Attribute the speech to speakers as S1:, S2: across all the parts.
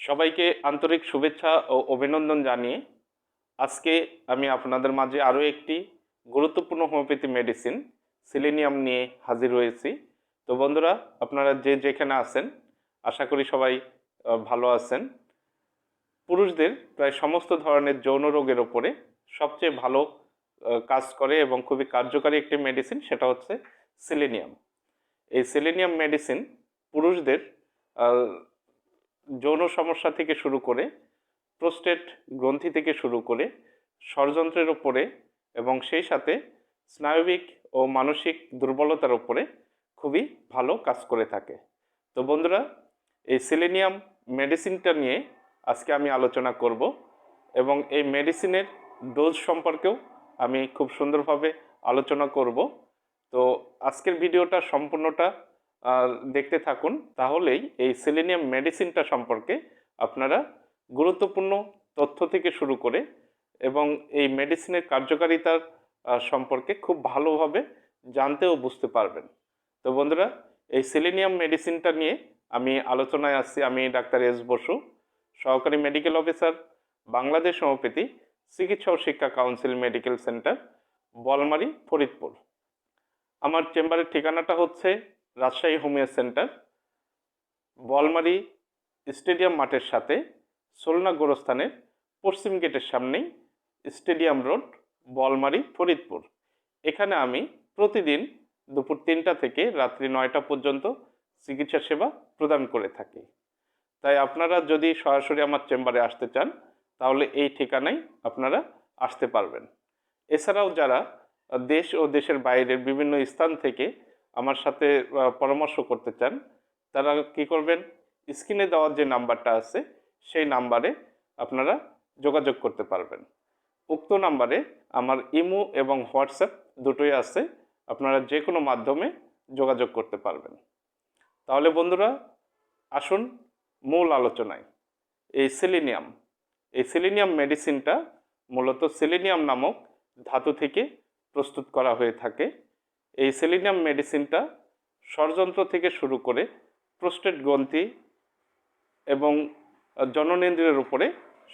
S1: সবাইকে আন্তরিক শুভেচ্ছা ও অভিনন্দন জানিয়ে আজকে আমি আপনাদের মাঝে আরও একটি গুরুত্বপূর্ণ হোমিওপ্যাথি মেডিসিন, সিলেনিয়াম নিয়ে হাজির হয়েছি। তো বন্ধুরা, আপনারা যে যেখানে আছেন, আশা করি সবাই ভালো আছেন। পুরুষদের প্রায় সমস্ত ধরনের যৌন রোগের ওপরে সবচেয়ে ভালো কাজ করে এবং খুবই কার্যকারী একটি মেডিসিন, সেটা হচ্ছে সিলেনিয়াম। এই সিলেনিয়াম মেডিসিন পুরুষদের যৌন সমস্যা থেকে শুরু করে প্রোস্টেট গ্রন্থি থেকে শুরু করে ষড়যন্ত্রের ওপরে এবং সেই সাথে স্নায়বিক ও মানসিক দুর্বলতার ওপরে খুবই ভালো কাজ করে থাকে। তো বন্ধুরা, এই সিলেনিয়াম মেডিসিনটা নিয়ে আজকে আমি আলোচনা করব এবং এই মেডিসিনের ডোজ সম্পর্কেও আমি খুব সুন্দরভাবে আলোচনা করব। তো আজকের ভিডিওটা সম্পূর্ণটা দেখতে থাকুন, তাহলেই এই সেলেনিয়াম মেডিসিনটা সম্পর্কে আপনারা গুরুত্বপূর্ণ তথ্য থেকে শুরু করে এবং এই মেডিসিনের কার্যকারিতার সম্পর্কে খুব ভালোভাবে জানতে ও বুঝতে পারবেন। তো বন্ধুরা, এই সেলেনিয়াম মেডিসিনটা নিয়ে আমি আলোচনায় আসছি। আমি ডাক্তার এস বসু, সহকারী মেডিকেল অফিসার বাংলাদেশ হোমিওপ্যাথি চিকিৎসা ও শিক্ষা council medical centre, Balmari, Faridpur. আমার চেম্বারের ঠিকানাটা হচ্ছে Rajshahi homeo centre, Balmari stadium মাঠের সাথে সোলনা গোরস্থানের পশ্চিম গেটের সামনেই স্টেডিয়াম রোড, বলমারি, ফরিদপুর। এখানে আমি প্রতিদিন দুপুর তিনটা থেকে রাত্রি নয়টা পর্যন্ত চিকিৎসা সেবা প্রদান করে থাকি। তাই আপনারা যদি সরাসরি আমার চেম্বারে আসতে চান, তাহলে এই ঠিকানায় আপনারা আসতে পারবেন। এছাড়াও যারা দেশ ও দেশের বাইরের বিভিন্ন স্থান থেকে আমার সাথে পরামর্শ করতে চান, তারা কি করবেন? স্ক্রিনে দেওয়ার যে নাম্বারটা আছে, সেই নাম্বারে আপনারা যোগাযোগ করতে পারবেন। উক্ত নাম্বারে আমার ইমো এবং হোয়াটসঅ্যাপ দুটোই আছে, আপনারা যে কোনো মাধ্যমে যোগাযোগ করতে পারবেন। তাহলে বন্ধুরা, আসুন মূল আলোচনায়। এই সেলিনিয়াম এই সেলিনিয়াম মেডিসিনটা মূলত সেলিনিয়াম নামক ধাতু থেকে প্রস্তুত করা হয়ে থাকে। এই সেলিনিয়াম মেডিসিনটা ষড়যন্ত্র থেকে শুরু করে প্রোস্টেট গ্রন্থি এবং জননেন্দ্রিয়ের উপরে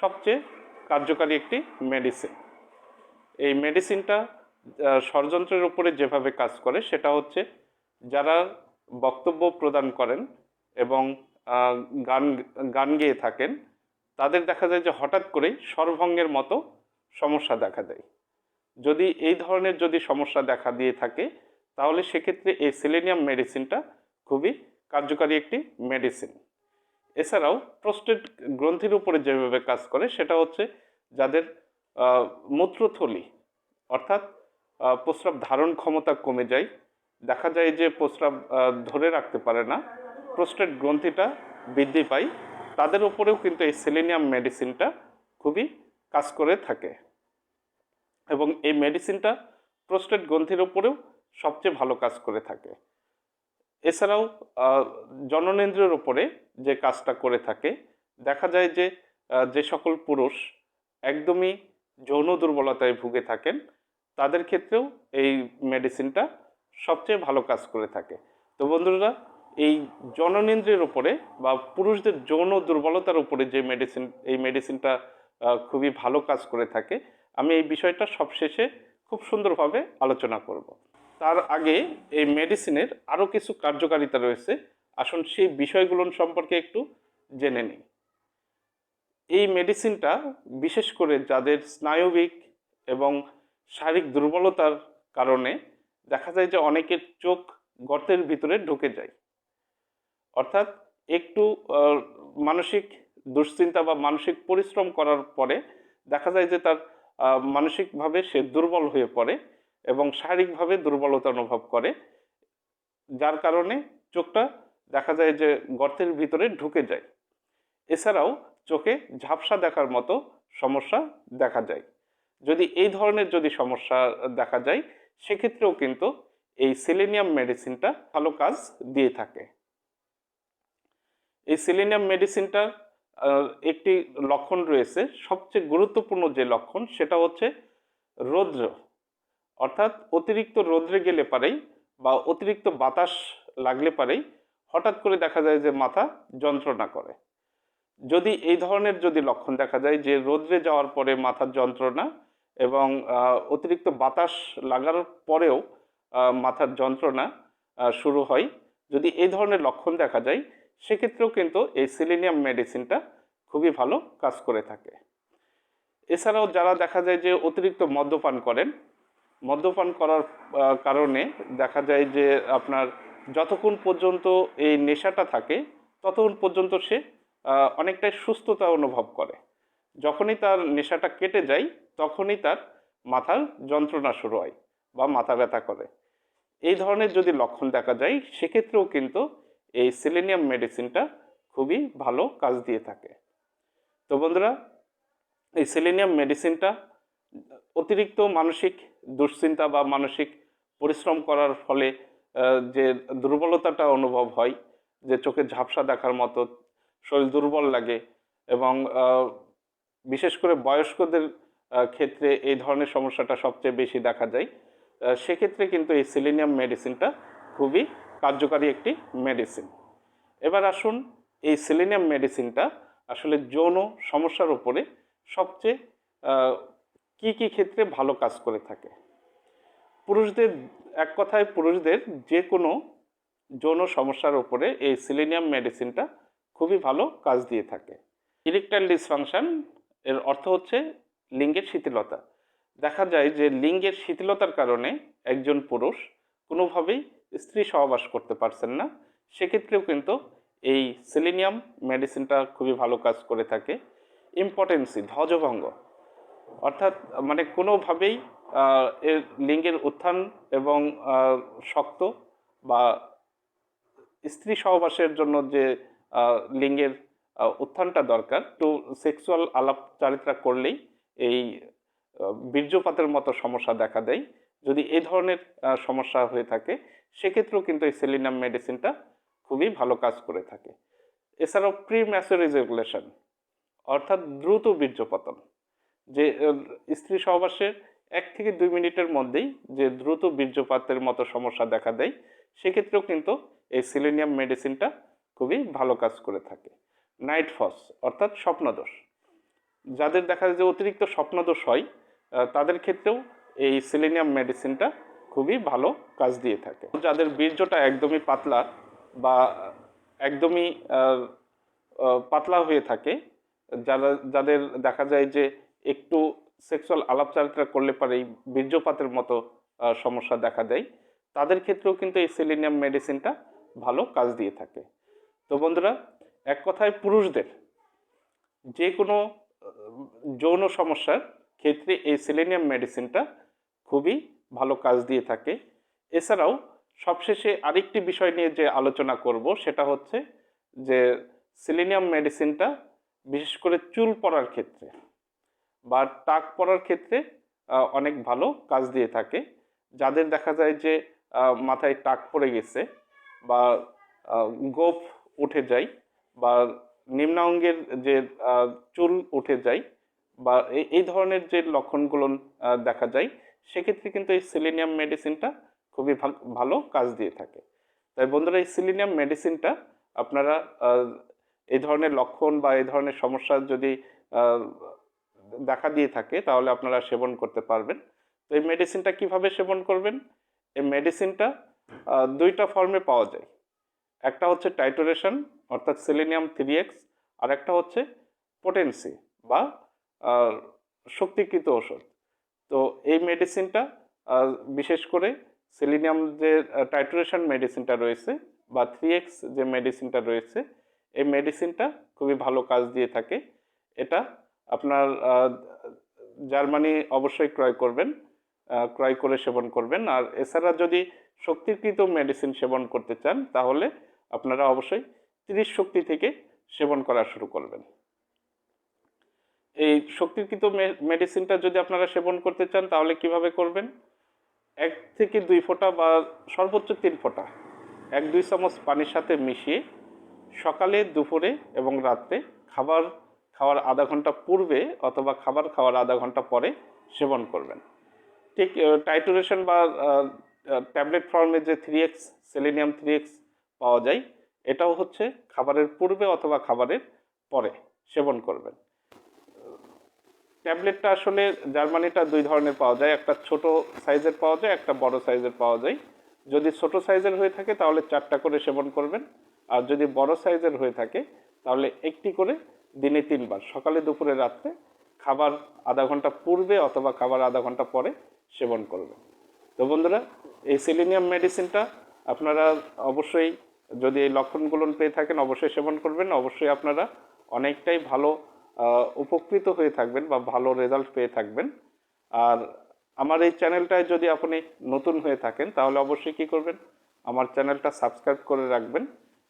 S1: সবচেয়ে কার্যকারী একটি মেডিসিন। এই মেডিসিনটা ষড়যন্ত্রের উপরে যেভাবে কাজ করে, সেটা হচ্ছে যারা বক্তব্য প্রদান করেন এবং গান গান গেয়ে থাকেন, তাদের দেখা যায় যে হঠাৎ করেই স্বরভঙ্গের মতো সমস্যা দেখা দেয়। যদি এই ধরনের যদি সমস্যা দেখা দিয়ে থাকে তাহলে সেক্ষেত্রে এই সিলেনিয়াম মেডিসিনটা খুবই কার্যকারী একটি মেডিসিন এছাড়াও প্রোস্টেট গ্রন্থির উপরে যেভাবে কাজ করে, সেটা হচ্ছে যাদের মূত্রথলি, অর্থাৎ প্রস্রাব ধারণ ক্ষমতা কমে যায়। দেখা যায় যে প্রস্রাব ধরে রাখতে পারে না। প্রোস্টেট গ্রন্থিটা বৃদ্ধি পায়। তাদের উপরেও কিন্তু এই সেলেনিয়াম মেডিসিনটা খুবই কাজ করে থাকে। এবং এই মেডিসিনটা প্রোস্টেট গ্রন্থির উপরেও সবচেয়ে ভালো কাজ করে থাকে। এছাড়াও আহ, ওপরে যে কাজটা করে থাকে দেখা যায় যে যে সকল পুরুষ একদমই যৌন দুর্বলতায় ভুগে থাকেন তাদের ক্ষেত্রেও এই মেডিসিনটা সবচেয়ে ভালো কাজ করে থাকে। তো বন্ধুরা এই জননেন্দ্রিয়ের ওপরে বা পুরুষদের যৌন দুর্বলতার উপরে যে মেডিসিন এই মেডিসিনটা খুবই ভালো কাজ করে থাকে আমি এই বিষয়টা সবশেষে খুব সুন্দরভাবে আলোচনা করব। তার আগে এই মেডিসিনের আরও কিছু কার্যকারিতা রয়েছে। আসুন সেই বিষয়গুলো সম্পর্কে একটু জেনে নিই। এই মেডিসিনটা বিশেষ করে যাদের স্নায়বিক এবং শারীরিক দুর্বলতার কারণে দেখা যায় যে অনেকের চোখ গর্তের ভিতরে ঢুকে যায়। অর্থাৎ একটু মানসিক দুশ্চিন্তা বা মানসিক পরিশ্রম করার পরে দেখা যায় যে তার মানসিকভাবে সে দুর্বল হয়ে পড়ে। এবং শারীরিকভাবে দুর্বলতা অনুভব করে, যার কারণে চোখটা দেখা যায় যে গর্তের ভিতরে ঢুকে যায়। এছাড়াও চোখে ঝাপসা দেখার মতো সমস্যা দেখা যায়। যদি এই ধরনের যদি সমস্যা দেখা যায়, সেক্ষেত্রেও কিন্তু এই সেলেনিয়াম মেডিসিনটা ভালো কাজ দিয়ে থাকে। এই সেলেনিয়াম মেডিসিনটার একটি লক্ষণ রয়েছে। সবচেয়ে গুরুত্বপূর্ণ যে লক্ষণ, সেটা হচ্ছে রৌদ্র। অর্থাৎ অতিরিক্ত রৌদ্রে গেলে পারেই বা অতিরিক্ত বাতাস লাগলে পারেই হঠাৎ করে দেখা যায় যে মাথা যন্ত্রণা করে। যদি এই ধরনের যদি লক্ষণ দেখা যায় যে রোদ্রে যাওয়ার পরে মাথার যন্ত্রণা এবং অতিরিক্ত বাতাস লাগার পরেও মাথার যন্ত্রণা শুরু হয়, যদি এই ধরনের লক্ষণ দেখা যায়, সেক্ষেত্রেও কিন্তু এই সিলিনিয়াম মেডিসিনটা খুবই ভালো কাজ করে থাকে। এছাড়াও যারা দেখা যায় যে অতিরিক্ত মদ্যপান করেন মদ্যপান করার কারণে দেখা যায় যে আপনার যতক্ষণ পর্যন্ত এই নেশাটা থাকে, ততক্ষণ পর্যন্ত সে অনেকটাই সুস্থতা অনুভব করে। যখনই তার নেশাটা কেটে যায়, তখনই তার মাথার যন্ত্রণা শুরু হয় বা মাথা ব্যথা করে। এই ধরনের যদি লক্ষণ দেখা যায়, সেক্ষেত্রেও কিন্তু এই সিলেনিয়াম মেডিসিনটা খুবই ভালো কাজ দিয়ে থাকে। তো বন্ধুরা, এই সেলেনিয়াম মেডিসিনটা অতিরিক্ত মানসিক দুশ্চিন্তা বা মানসিক পরিশ্রম করার ফলে যে দুর্বলতাটা অনুভব হয়, যে চোখে ঝাপসা দেখার মতো, শরীর দুর্বল লাগে এবং বিশেষ করে বয়স্কদের ক্ষেত্রে এই ধরনের সমস্যাটা সবচেয়ে বেশি দেখা যায়। সেক্ষেত্রে কিন্তু এই সিলিনিয়াম মেডিসিনটা খুবই কার্যকারী একটি মেডিসিন এবার আসুন, এই সিলিনিয়াম মেডিসিনটা আসলে যৌন সমস্যার উপরে সবচেয়ে কি কি ক্ষেত্রে ভালো কাজ করে থাকে? পুরুষদের, এক কথায় পুরুষদের যে কোনো যৌন সমস্যার উপরে এই সিলিনিয়াম মেডিসিনটা খুবই ভালো কাজ দিয়ে থাকে। ইলেকট্রাল ডিসফাংশন এর অর্থ হচ্ছে লিঙ্গের শিথিলতা। দেখা যায় যে লিঙ্গের শিথিলতার কারণে একজন পুরুষ কোনোভাবেই স্ত্রী সহবাস করতে পারছেন না। সেক্ষেত্রেও কিন্তু এই সেলিনিয়াম মেডিসিনটা খুবই ভালো কাজ করে থাকে। ইম্পর্টেন্সি ধ্বজভঙ্গ অর্থাৎ মানে কোনোভাবেই এর লিঙ্গের উত্থান এবং শক্ত বা স্ত্রী সহবাসের জন্য যে লিঙ্গের উত্থানটা দরকার, তো সেক্সুয়াল আলাপ চারিত্রা করলেই এই বীর্যপাতের মতো সমস্যা দেখা দেয়। যদি এই ধরনের সমস্যা হয়ে থাকে, সেক্ষেত্রেও কিন্তু এই সেলিনাম মেডিসিনটা খুবই ভালো কাজ করে থাকে। এছাড়াও প্রি ম্যাসোরিজেগুলেশন অর্থাৎ দ্রুত বীর্যপতন। যে স্ত্রী সহবাসের এক থেকে দুই মিনিটের মধ্যেই যে, দ্রুত বীর্যপাতের মতো সমস্যা দেখা দেয়, সেক্ষেত্রেও কিন্তু এই সিলেনিয়াম মেডিসিনটা খুবই ভালো কাজ করে থাকে। নাইট ফস, অর্থাৎ স্বপ্নদোষ। যাদের দেখা যায় যে, অতিরিক্ত স্বপ্নদোষ হয় তাদের ক্ষেত্রেও এই সিলেনিয়াম মেডিসিনটা খুবই ভালো কাজ দিয়ে থাকে। যাদের বীর্যটা একদমই পাতলা বা একদমই পাতলা হয়ে থাকে, যারা, যাদের দেখা যায় যে একটু সেক্সুয়াল আলাপচারিতা করলে পারে এই বীর্যপাতের মতো সমস্যা দেখা দেয়। তাদের ক্ষেত্রেও কিন্তু এই সেলিনিয়াম মেডিসিনটা ভালো কাজ দিয়ে থাকে। তো বন্ধুরা, এক কথায় পুরুষদের যে কোনো যৌন সমস্যার ক্ষেত্রে এই সেলেনিয়াম মেডিসিনটা খুবই ভালো কাজ দিয়ে থাকে। এছাড়াও সবশেষে আরেকটি বিষয় নিয়ে যে আলোচনা করব সেটা হচ্ছে যে সিলিনিয়াম মেডিসিনটা বিশেষ করে চুল পড়ার ক্ষেত্রে। বা টাক পড়ার ক্ষেত্রে অনেক ভালো কাজ দিয়ে থাকে। যাদের দেখা যায় যে মাথায় টাক পড়ে গেছে বা গোপ উঠে যায় বা নিম্নাঙ্গের যে চুল উঠে যায় বা এই- ধরনের যে লক্ষণগুলো দেখা যায়, সেক্ষেত্রে কিন্তু এই সিলিনিয়াম মেডিসিনটা খুবই ভাল- কাজ দিয়ে থাকে। তাই বন্ধুরা, এই সিলিনিয়াম মেডিসিনটা আপনারা এই ধরনের লক্ষণ বা এই ধরনের সমস্যা যদি দেখা দিয়ে থাকে, তাহলে আপনারা সেবন করতে পারবেন। তো এই মেডিসিনটা কীভাবে সেবন করবেন? এই মেডিসিনটা দুইটা ফর্মে পাওয়া যায়। একটা হচ্ছে টাইটোরেশন অর্থাৎ সেলেনিয়াম থ্রি এক্স আর একটা হচ্ছে পোটেন্সি বা শক্তিকৃত ওষুধ তো এই মেডিসিনটা বিশেষ করে সেলিনিয়াম যে টাইটোরেশন মেডিসিনটা রয়েছে বা থ্রি এক্স যে মেডিসিনটা রয়েছে, এই মেডিসিনটা খুবই ভালো কাজ দিয়ে থাকে। এটা আপনার জার্মানি অবশ্যই ক্রয় করবেন ক্রয় করে সেবন করবেন। আর এছাড়া যদি শক্তিকৃত মেডিসিন সেবন করতে চান, তাহলে আপনারা অবশ্যই তিরিশ শক্তি থেকে সেবন করা শুরু করবেন। এই শক্তিকৃত মেডিসিনটা যদি আপনারা সেবন করতে চান, তাহলে কীভাবে করবেন? এক থেকে দুই ফোঁটা বা সর্বোচ্চ তিন ফোঁটা, এক দুই চামচ পানির সাথে মিশিয়ে সকালে, দুপুরে এবং রাত্রে খাবার খাওয়ার আধা ঘণ্টা পূর্বে অথবা খাবার খাওয়ার আধা ঘণ্টা পরে সেবন করবেন। ঠিক টাইটুরেশন বা ট্যাবলেট ফর্মে যে three X selenium three X পাওয়া যায়, এটাও হচ্ছে খাবারের পূর্বে অথবা খাবারের পরে সেবন করবেন। ট্যাবলেটটা আসলে জার্মানিটা দুই ধরনের পাওয়া যায়, একটা ছোট সাইজের পাওয়া যায়, একটা বড় সাইজের পাওয়া যায়। যদি ছোট সাইজের হয়ে থাকে তাহলে চারটা করে সেবন করবেন, আর যদি বড় সাইজের হয়ে থাকে তাহলে একটি করে দিনে তিনবার। সকালে, দুপুরে, রাত্রে খাবার আধা ঘণ্টা পূর্বে অথবা খাবার আধা ঘণ্টা পরে সেবন করবে। তো বন্ধুরা, এই সেলিনিয়াম মেডিসিনটা আপনারা অবশ্যই যদি এই লক্ষণগুলো পেয়ে থাকেন, অবশ্যই সেবন করবেন। অবশ্যই আপনারা অনেকটাই ভালো উপকৃত হয়ে থাকবেন বা ভালো রেজাল্ট পেয়ে থাকবেন। আর আমার এই চ্যানেলটায় যদি আপনি নতুন হয়ে থাকেন, তাহলে অবশ্যই কি করবেন? আমার চ্যানেলটা সাবস্ক্রাইব করে রাখবেন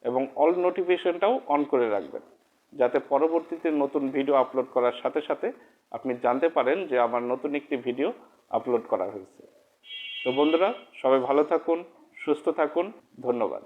S1: এবং অল নোটিফিকেশনটাও অন করে রাখবেন। যাতে পরবর্তীতে নতুন ভিডিও আপলোড করার সাথে সাথে আপনি জানতে পারেন যে আমার নতুন একটি ভিডিও আপলোড করা হয়েছে। তো বন্ধুরা, সবাই ভালো থাকুন, সুস্থ থাকুন, ধন্যবাদ।